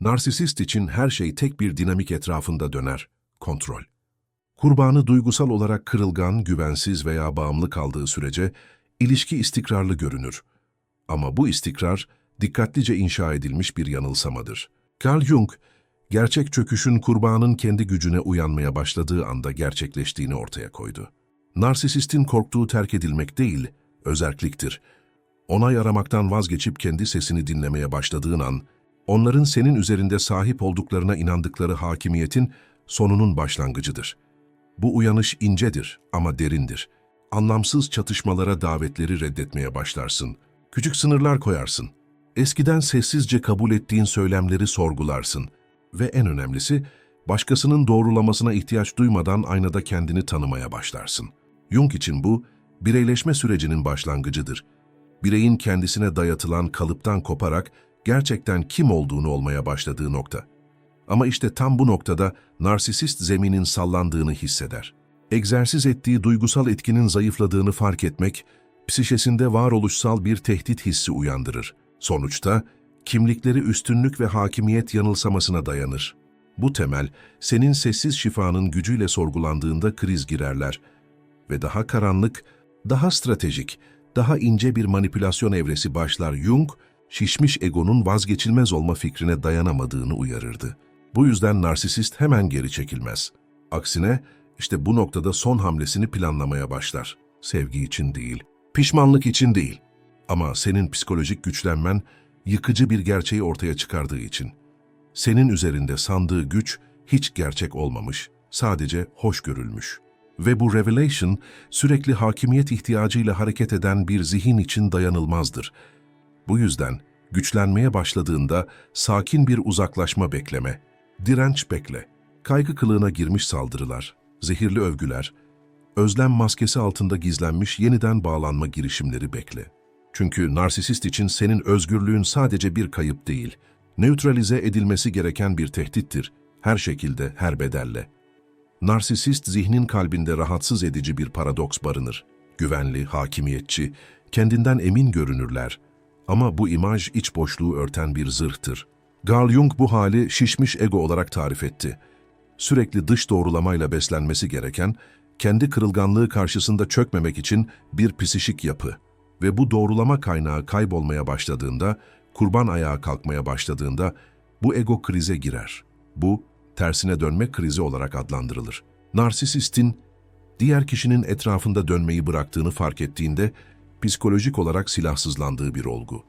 Narsisist için her şey tek bir dinamik etrafında döner, kontrol. Kurbanı duygusal olarak kırılgan, güvensiz veya bağımlı kaldığı sürece ilişki istikrarlı görünür. Ama bu istikrar dikkatlice inşa edilmiş bir yanılsamadır. Carl Jung, gerçek çöküşün kurbanın kendi gücüne uyanmaya başladığı anda gerçekleştiğini ortaya koydu. Narsisistin korktuğu terk edilmek değil, özerkliktir. Onay aramaktan vazgeçip kendi sesini dinlemeye başladığın an, onların senin üzerinde sahip olduklarına inandıkları hakimiyetin sonunun başlangıcıdır. Bu uyanış incedir ama derindir. Anlamsız çatışmalara davetleri reddetmeye başlarsın. Küçük sınırlar koyarsın. Eskiden sessizce kabul ettiğin söylemleri sorgularsın. Ve en önemlisi, başkasının doğrulamasına ihtiyaç duymadan aynada kendini tanımaya başlarsın. Jung için bu, bireyleşme sürecinin başlangıcıdır. Bireyin kendisine dayatılan kalıptan koparak gerçekten kim olduğunu olmaya başladığı nokta. Ama işte tam bu noktada narsisist zeminin sallandığını hisseder. Egzersiz ettiği duygusal etkinin zayıfladığını fark etmek, psişesinde varoluşsal bir tehdit hissi uyandırır. Sonuçta kimlikleri üstünlük ve hakimiyet yanılsamasına dayanır. Bu temel, senin sessiz şifanın gücüyle sorgulandığında kriz girerler ve daha karanlık, daha stratejik, daha ince bir manipülasyon evresi başlar Jung, şişmiş egonun vazgeçilmez olma fikrine dayanamadığını uyarırdı. Bu yüzden narsisist hemen geri çekilmez. Aksine işte bu noktada son hamlesini planlamaya başlar. Sevgi için değil, pişmanlık için değil. Ama senin psikolojik güçlenmen yıkıcı bir gerçeği ortaya çıkardığı için. Senin üzerinde sandığı güç hiç gerçek olmamış, sadece hoş görülmüş. Ve bu revelation sürekli hakimiyet ihtiyacıyla hareket eden bir zihin için dayanılmazdır. Bu yüzden güçlenmeye başladığında sakin bir uzaklaşma bekleme, direnç bekle, kaygı kılığına girmiş saldırılar, zehirli övgüler, özlem maskesi altında gizlenmiş yeniden bağlanma girişimleri bekle. Çünkü narsisist için senin özgürlüğün sadece bir kayıp değil, nötralize edilmesi gereken bir tehdittir, her şekilde, her bedelle. Narsisist zihnin kalbinde rahatsız edici bir paradoks barınır. Güvenli, hakimiyetçi, kendinden emin görünürler. Ama bu imaj iç boşluğu örten bir zırhtır. Carl Jung bu hali şişmiş ego olarak tarif etti. Sürekli dış doğrulamayla beslenmesi gereken, kendi kırılganlığı karşısında çökmemek için bir psişik yapı. Ve bu doğrulama kaynağı kaybolmaya başladığında, kurban ayağa kalkmaya başladığında bu ego krize girer. Bu, tersine dönme krizi olarak adlandırılır. Narsisistin, diğer kişinin etrafında dönmeyi bıraktığını fark ettiğinde, psikolojik olarak silahsızlandığı bir olgu.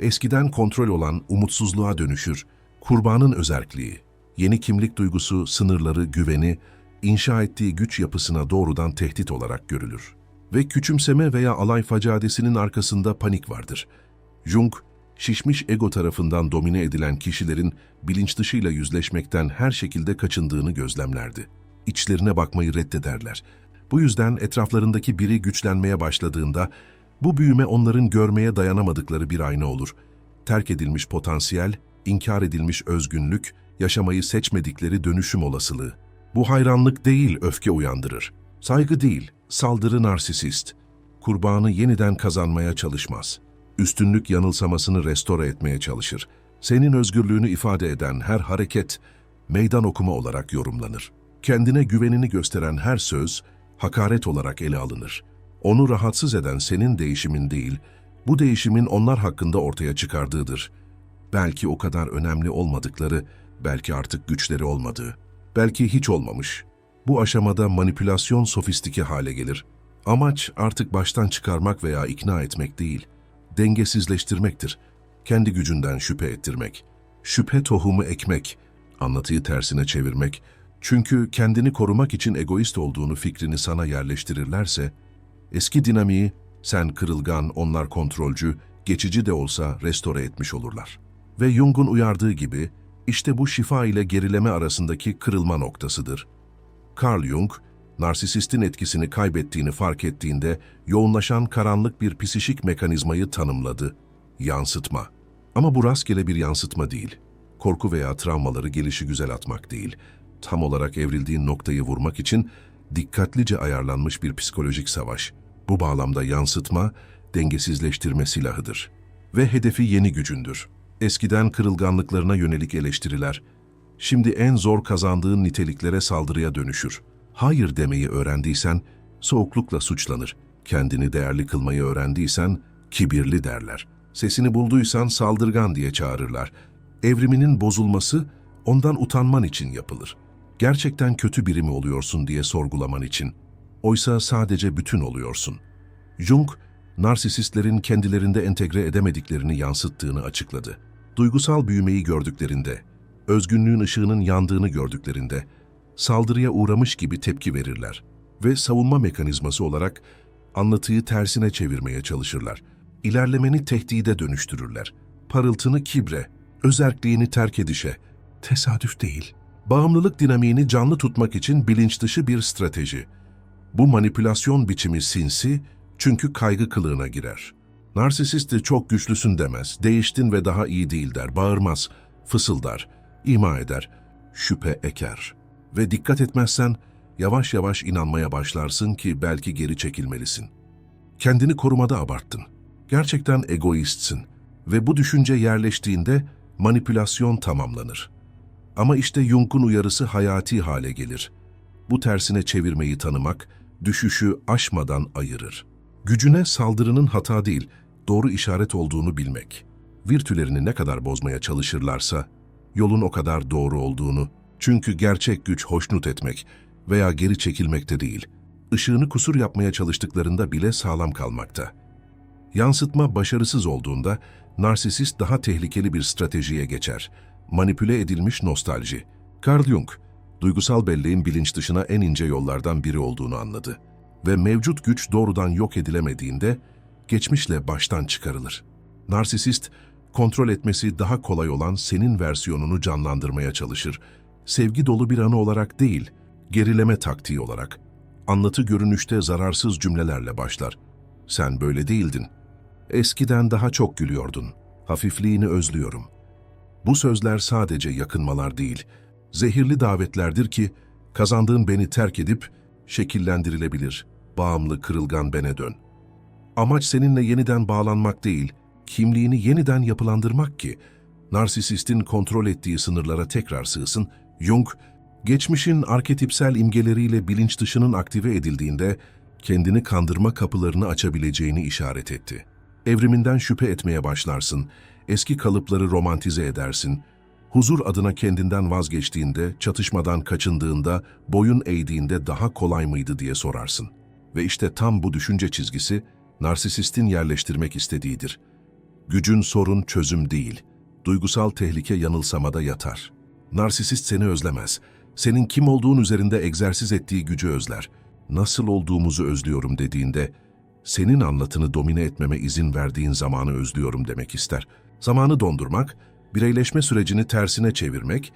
Eskiden kontrol olan umutsuzluğa dönüşür, kurbanın özerkliği, yeni kimlik duygusu, sınırları, güveni, inşa ettiği güç yapısına doğrudan tehdit olarak görülür. Ve küçümseme veya alay facadesinin arkasında panik vardır. Jung, şişmiş ego tarafından domine edilen kişilerin bilinç dışıyla yüzleşmekten her şekilde kaçındığını gözlemlerdi. İçlerine bakmayı reddederler. Bu yüzden etraflarındaki biri güçlenmeye başladığında bu büyüme onların görmeye dayanamadıkları bir ayna olur. Terk edilmiş potansiyel, inkar edilmiş özgünlük, yaşamayı seçmedikleri dönüşüm olasılığı. Bu hayranlık değil öfke uyandırır. Saygı değil, saldırı narsisist. Kurbanı yeniden kazanmaya çalışmaz. Üstünlük yanılsamasını restore etmeye çalışır. Senin özgürlüğünü ifade eden her hareket, meydan okuma olarak yorumlanır. Kendine güvenini gösteren her söz, hakaret olarak ele alınır. Onu rahatsız eden senin değişimin değil, bu değişimin onlar hakkında ortaya çıkardığıdır. Belki o kadar önemli olmadıkları, belki artık güçleri olmadığı, belki hiç olmamış. Bu aşamada manipülasyon sofistike hale gelir. Amaç artık baştan çıkarmak veya ikna etmek değil, dengesizleştirmektir. Kendi gücünden şüphe ettirmek. Şüphe tohumu ekmek, anlatıyı tersine çevirmek. Çünkü kendini korumak için egoist olduğunu fikrini sana yerleştirirlerse, eski dinamiği sen kırılgan, onlar kontrolcü, geçici de olsa restore etmiş olurlar. Ve Jung'un uyardığı gibi, işte bu şifa ile gerileme arasındaki kırılma noktasıdır. Carl Jung, narsisistin etkisini kaybettiğini fark ettiğinde yoğunlaşan karanlık bir psişik mekanizmayı tanımladı. Yansıtma. Ama bu rastgele bir yansıtma değil. Korku veya travmaları gelişi güzel atmak değil. Tam olarak evrildiğin noktayı vurmak için dikkatlice ayarlanmış bir psikolojik savaş. Bu bağlamda yansıtma, dengesizleştirme silahıdır. Ve hedefi yeni gücündür. Eskiden kırılganlıklarına yönelik eleştiriler, şimdi en zor kazandığın niteliklere saldırıya dönüşür. Hayır demeyi öğrendiysen, soğuklukla suçlanır. Kendini değerli kılmayı öğrendiysen, kibirli derler. Sesini bulduysan saldırgan diye çağırırlar. Evriminin bozulması, ondan utanman için yapılır. Gerçekten kötü biri mi oluyorsun diye sorgulaman için. Oysa sadece bütün oluyorsun. Jung, narsisistlerin kendilerinde entegre edemediklerini yansıttığını açıkladı. Duygusal büyümeyi gördüklerinde, özgünlüğün ışığının yandığını gördüklerinde, saldırıya uğramış gibi tepki verirler ve savunma mekanizması olarak anlatıyı tersine çevirmeye çalışırlar. İlerlemeni tehdide dönüştürürler. Parıltını kibre, özerkliğini terk edişe, tesadüf değil. Bağımlılık dinamiğini canlı tutmak için bilinç dışı bir strateji. Bu manipülasyon biçimi sinsi çünkü kaygı kılığına girer. Narsisisti çok güçlüsün demez, değiştin ve daha iyi değil der, bağırmaz, fısıldar, ima eder, şüphe eker. Ve dikkat etmezsen yavaş yavaş inanmaya başlarsın ki belki geri çekilmelisin. Kendini korumada abarttın. Gerçekten egoistsin ve bu düşünce yerleştiğinde manipülasyon tamamlanır. Ama işte Jung'un uyarısı hayati hale gelir. Bu tersine çevirmeyi tanımak, düşüşü aşmadan ayırır. Gücüne saldırının hata değil, doğru işaret olduğunu bilmek. Virtülerini ne kadar bozmaya çalışırlarsa, yolun o kadar doğru olduğunu, çünkü gerçek güç hoşnut etmek veya geri çekilmekte değil, ışığını kusur yapmaya çalıştıklarında bile sağlam kalmakta. Yansıtma başarısız olduğunda, narsisist daha tehlikeli bir stratejiye geçer. Manipüle edilmiş nostalji. Carl Jung, duygusal belleğin bilinç dışına en ince yollardan biri olduğunu anladı. Ve mevcut güç doğrudan yok edilemediğinde, geçmişle baştan çıkarılır. Narsisist, kontrol etmesi daha kolay olan senin versiyonunu canlandırmaya çalışır. Sevgi dolu bir anı olarak değil, gerileme taktiği olarak. Anlatı görünüşte zararsız cümlelerle başlar. Sen böyle değildin. Eskiden daha çok gülüyordun. Hafifliğini özlüyorum. Bu sözler sadece yakınmalar değil, zehirli davetlerdir ki kazandığın beni terk edip şekillendirilebilir, bağımlı kırılgan bene dön. Amaç seninle yeniden bağlanmak değil, kimliğini yeniden yapılandırmak ki, narsisistin kontrol ettiği sınırlara tekrar sığsın, Jung, geçmişin arketipsel imgeleriyle bilinç dışının aktive edildiğinde, kendini kandırma kapılarını açabileceğini işaret etti. Evriminden şüphe etmeye başlarsın, eski kalıpları romantize edersin, huzur adına kendinden vazgeçtiğinde, çatışmadan kaçındığında, boyun eğdiğinde daha kolay mıydı diye sorarsın. Ve işte tam bu düşünce çizgisi, narsisistin yerleştirmek istediğidir. Gücün sorun çözüm değil, duygusal tehlike yanılsamada yatar. Narsisist seni özlemez, senin kim olduğun üzerinde egzersiz ettiği gücü özler. Nasıl olduğumuzu özlüyorum dediğinde, senin anlatını domine etmeme izin verdiğin zamanı özlüyorum demek ister. Zamanı dondurmak, bireyleşme sürecini tersine çevirmek,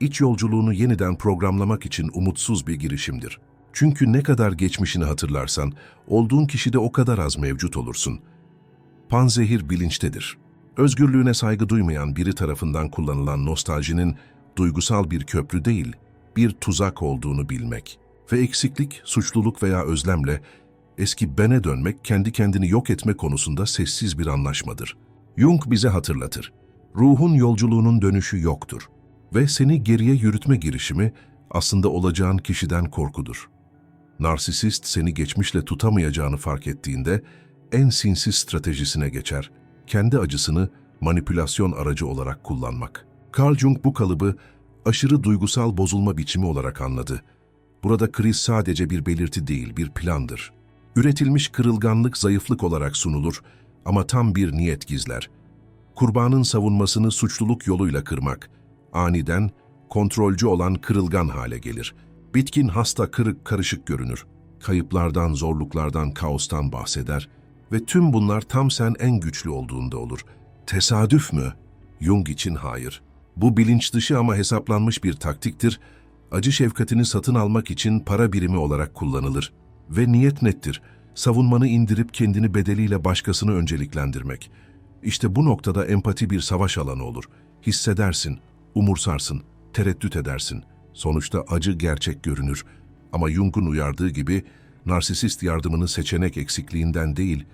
iç yolculuğunu yeniden programlamak için umutsuz bir girişimdir. Çünkü ne kadar geçmişini hatırlarsan, olduğun kişide o kadar az mevcut olursun. Panzehir bilinçtedir. Özgürlüğüne saygı duymayan biri tarafından kullanılan nostaljinin duygusal bir köprü değil, bir tuzak olduğunu bilmek ve eksiklik, suçluluk veya özlemle eski bene dönmek, kendi kendini yok etme konusunda sessiz bir anlaşmadır. Jung bize hatırlatır. Ruhun yolculuğunun dönüşü yoktur ve seni geriye yürütme girişimi aslında olacağın kişiden korkudur. Narsisist seni geçmişle tutamayacağını fark ettiğinde en sinsi stratejisine geçer, kendi acısını manipülasyon aracı olarak kullanmak. Carl Jung bu kalıbı aşırı duygusal bozulma biçimi olarak anladı. Burada kriz sadece bir belirti değil, bir plandır. Üretilmiş kırılganlık zayıflık olarak sunulur ama tam bir niyet gizler. Kurbanın savunmasını suçluluk yoluyla kırmak, aniden kontrolcü olan kırılgan hale gelir. Bitkin hasta kırık karışık görünür. Kayıplardan, zorluklardan, kaostan bahseder ve tüm bunlar tam sen en güçlü olduğunda olur. Tesadüf mü? Jung için hayır. Bu bilinç dışı ama hesaplanmış bir taktiktir. Acı şefkatini satın almak için para birimi olarak kullanılır. Ve niyet nettir. Savunmanı indirip kendini bedeliyle başkasını önceliklendirmek. İşte bu noktada empati bir savaş alanı olur. Hissedersin, umursarsın, tereddüt edersin. Sonuçta acı gerçek görünür. Ama Jung'un uyardığı gibi narsisist yardımını seçenek eksikliğinden değil,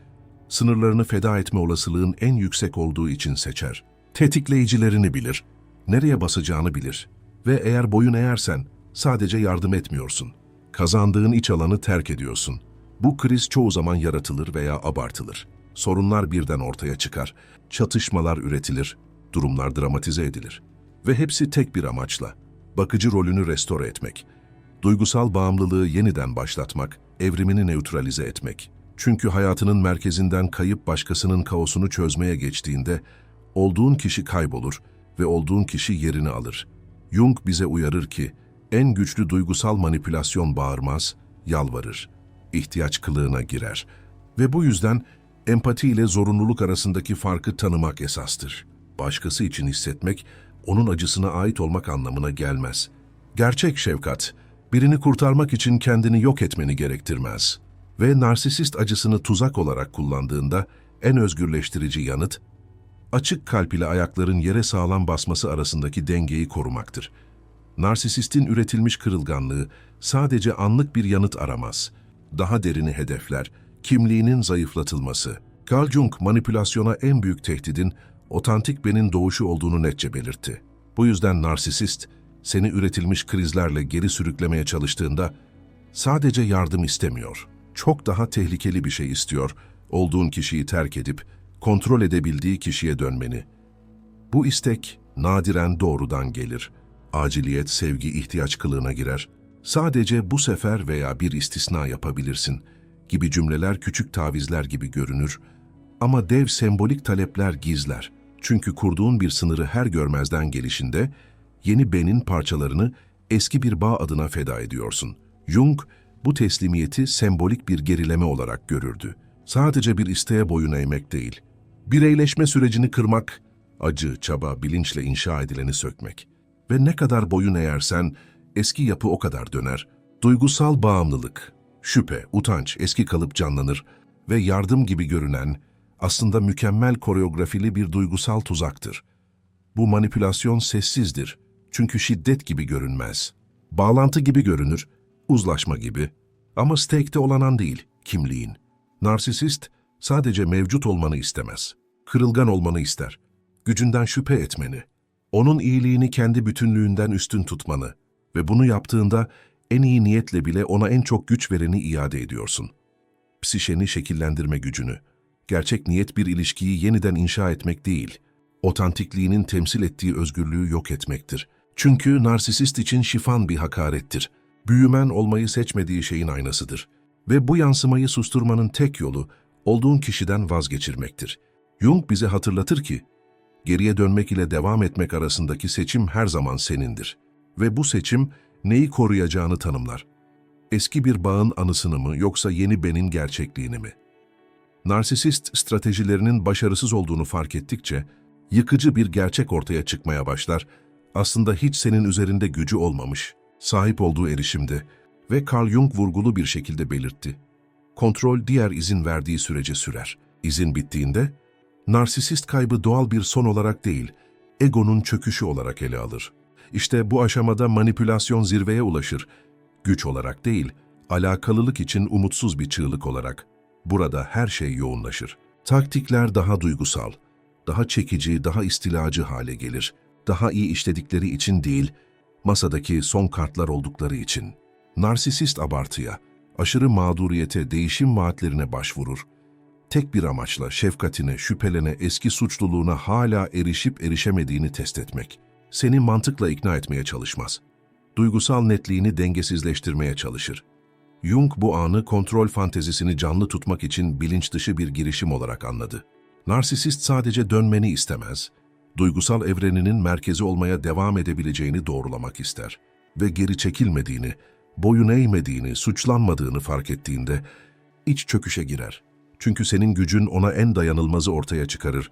sınırlarını feda etme olasılığın en yüksek olduğu için seçer. Tetikleyicilerini bilir, nereye basacağını bilir ve eğer boyun eğersen sadece yardım etmiyorsun. Kazandığın iç alanı terk ediyorsun. Bu kriz çoğu zaman yaratılır veya abartılır. Sorunlar birden ortaya çıkar, çatışmalar üretilir, durumlar dramatize edilir. Ve hepsi tek bir amaçla, bakıcı rolünü restore etmek. Duygusal bağımlılığı yeniden başlatmak, evrimini neutralize etmek. Çünkü hayatının merkezinden kayıp başkasının kaosunu çözmeye geçtiğinde, olduğun kişi kaybolur ve olduğun kişi yerini alır. Jung bize uyarır ki, en güçlü duygusal manipülasyon bağırmaz, yalvarır. İhtiyaç kılığına girer. Ve bu yüzden empati ile zorunluluk arasındaki farkı tanımak esastır. Başkası için hissetmek, onun acısına ait olmak anlamına gelmez. Gerçek şefkat, birini kurtarmak için kendini yok etmeni gerektirmez. Ve narsisist acısını tuzak olarak kullandığında en özgürleştirici yanıt, açık kalp ile ayakların yere sağlam basması arasındaki dengeyi korumaktır. Narsisistin üretilmiş kırılganlığı sadece anlık bir yanıt aramaz. Daha derini hedefler, kimliğinin zayıflatılması. Carl Jung manipülasyona en büyük tehdidin otantik benin doğuşu olduğunu netçe belirtti. Bu yüzden narsisist, seni üretilmiş krizlerle geri sürüklemeye çalıştığında sadece yardım istemiyor. Çok daha tehlikeli bir şey istiyor, olduğun kişiyi terk edip kontrol edebildiği kişiye dönmeni. Bu istek nadiren doğrudan gelir. Aciliyet, sevgi, ihtiyaç kılığına girer. Sadece bu sefer veya bir istisna yapabilirsin gibi cümleler küçük tavizler gibi görünür ama dev sembolik talepler gizler. Çünkü kurduğun bir sınırı her görmezden gelişinde yeni benin parçalarını eski bir bağ adına feda ediyorsun. Jung bu teslimiyeti sembolik bir gerileme olarak görürdü. Sadece bir isteğe boyun eğmek değil. Bireyleşme sürecini kırmak, acı, çaba, bilinçle inşa edileni sökmek. Ve ne kadar boyun eğersen eski yapı o kadar döner. Duygusal bağımlılık, şüphe, utanç eski kalıp canlanır ve yardım gibi görünen aslında mükemmel koreografili bir duygusal tuzaktır. Bu manipülasyon sessizdir çünkü şiddet gibi görünmez. Bağlantı gibi görünür, uzlaşma gibi. Ama stake'te olan an değil, kimliğin. Narsisist sadece mevcut olmanı istemez. Kırılgan olmanı ister. Gücünden şüphe etmeni. Onun iyiliğini kendi bütünlüğünden üstün tutmanı. Ve bunu yaptığında en iyi niyetle bile ona en çok güç vereni iade ediyorsun. Psişeni şekillendirme gücünü. Gerçek niyet bir ilişkiyi yeniden inşa etmek değil, otantikliğinin temsil ettiği özgürlüğü yok etmektir. Çünkü narsisist için şifan bir hakarettir. Büyümen olmayı seçmediği şeyin aynasıdır. Ve bu yansımayı susturmanın tek yolu, olduğun kişiden vazgeçirmektir. Jung bize hatırlatır ki, geriye dönmek ile devam etmek arasındaki seçim her zaman senindir. Ve bu seçim neyi koruyacağını tanımlar. Eski bir bağın anısını mı yoksa yeni benin gerçekliğini mi? Narsisist stratejilerinin başarısız olduğunu fark ettikçe, yıkıcı bir gerçek ortaya çıkmaya başlar, aslında hiç senin üzerinde gücü olmamış, sahip olduğu erişimde ve Carl Jung vurgulu bir şekilde belirtti. Kontrol diğer izin verdiği sürece sürer. İzin bittiğinde, narsisist kaybı doğal bir son olarak değil, egonun çöküşü olarak ele alır. İşte bu aşamada manipülasyon zirveye ulaşır. Güç olarak değil, alakalılık için umutsuz bir çığlık olarak. Burada her şey yoğunlaşır. Taktikler daha duygusal, daha çekici, daha istilacı hale gelir. Daha iyi işledikleri için değil, masadaki son kartlar oldukları için. Narsisist abartıya, aşırı mağduriyete, değişim vaatlerine başvurur. Tek bir amaçla şefkatine, şüphelene, eski suçluluğuna hala erişip erişemediğini test etmek. Seni mantıkla ikna etmeye çalışmaz. Duygusal netliğini dengesizleştirmeye çalışır. Jung bu anı kontrol fantezisini canlı tutmak için bilinç dışı bir girişim olarak anladı. Narsisist sadece dönmeni istemez, duygusal evreninin merkezi olmaya devam edebileceğini doğrulamak ister. Ve geri çekilmediğini, boyun eğmediğini, suçlanmadığını fark ettiğinde iç çöküşe girer. Çünkü senin gücün ona en dayanılmazı ortaya çıkarır.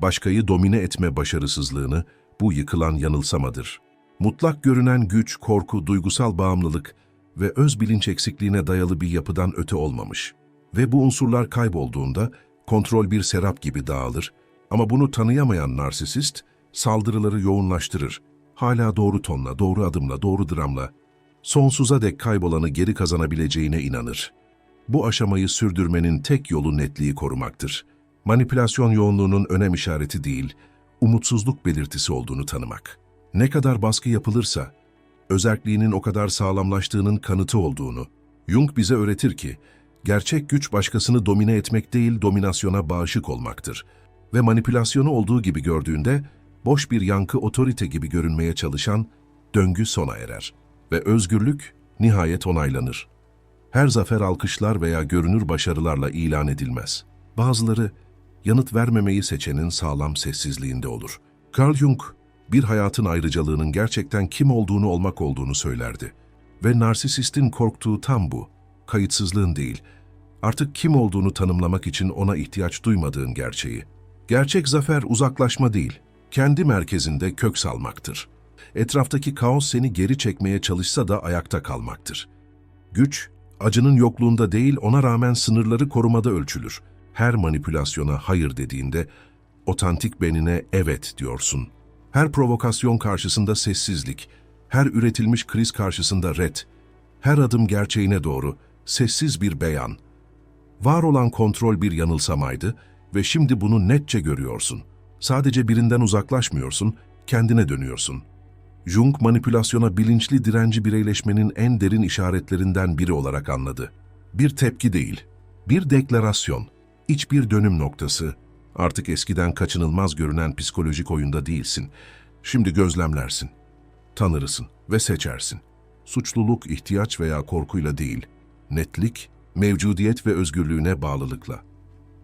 Başkayı domine etme başarısızlığını, bu yıkılan yanılsamadır. Mutlak görünen güç, korku, duygusal bağımlılık ve öz bilinç eksikliğine dayalı bir yapıdan öte olmamış. Ve bu unsurlar kaybolduğunda kontrol bir serap gibi dağılır ama bunu tanıyamayan narsisist saldırıları yoğunlaştırır. Hala doğru tonla, doğru adımla, doğru dramla sonsuza dek kaybolanı geri kazanabileceğine inanır. Bu aşamayı sürdürmenin tek yolu netliği korumaktır. Manipülasyon yoğunluğunun önem işareti değil, umutsuzluk belirtisi olduğunu tanımak. Ne kadar baskı yapılırsa, özerkliğinin o kadar sağlamlaştığının kanıtı olduğunu, Jung bize öğretir ki, gerçek güç başkasını domine etmek değil, dominasyona bağışık olmaktır. Ve manipülasyonu olduğu gibi gördüğünde, boş bir yankı otorite gibi görünmeye çalışan döngü sona erer. Ve özgürlük nihayet onaylanır. Her zafer alkışlar veya görünür başarılarla ilan edilmez. Bazıları yanıt vermemeyi seçenin sağlam sessizliğinde olur. Carl Jung, bir hayatın ayrıcalığının gerçekten kim olduğunu olmak olduğunu söylerdi. Ve narsisistin korktuğu tam bu. Kayıtsızlığın değil, artık kim olduğunu tanımlamak için ona ihtiyaç duymadığın gerçeği. Gerçek zafer uzaklaşma değil, kendi merkezinde kök salmaktır. Etraftaki kaos seni geri çekmeye çalışsa da ayakta kalmaktır. Güç, acının yokluğunda değil ona rağmen sınırları korumada ölçülür. Her manipülasyona hayır dediğinde, otantik benine evet diyorsun. Her provokasyon karşısında sessizlik, her üretilmiş kriz karşısında red, her adım gerçeğine doğru, sessiz bir beyan. Var olan kontrol bir yanılsamaydı ve şimdi bunu netçe görüyorsun. Sadece birinden uzaklaşmıyorsun, kendine dönüyorsun. Jung manipülasyona bilinçli direnci bireyleşmenin en derin işaretlerinden biri olarak anladı. Bir tepki değil, bir deklarasyon, iç bir dönüm noktası. Artık eskiden kaçınılmaz görünen psikolojik oyunda değilsin. Şimdi gözlemlersin, tanırısın ve seçersin. Suçluluk ihtiyaç veya korkuyla değil, netlik, mevcudiyet ve özgürlüğüne bağlılıkla.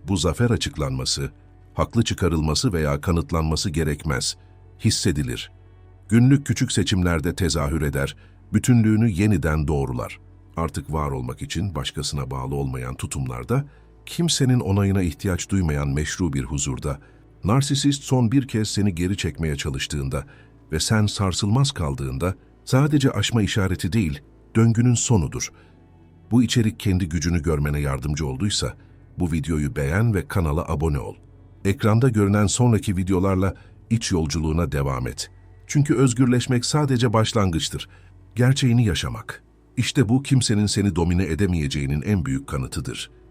Bu zafer açıklanması, haklı çıkarılması veya kanıtlanması gerekmez, hissedilir. Günlük küçük seçimlerde tezahür eder, bütünlüğünü yeniden doğrular. Artık var olmak için başkasına bağlı olmayan tutumlarda, kimsenin onayına ihtiyaç duymayan meşru bir huzurda, narsisist son bir kez seni geri çekmeye çalıştığında ve sen sarsılmaz kaldığında, sadece aşma işareti değil, döngünün sonudur. Bu içerik kendi gücünü görmene yardımcı olduysa, bu videoyu beğen ve kanala abone ol. Ekranda görünen sonraki videolarla iç yolculuğuna devam et. Çünkü özgürleşmek sadece başlangıçtır. Gerçeğini yaşamak. İşte bu kimsenin seni domine edemeyeceğinin en büyük kanıtıdır.''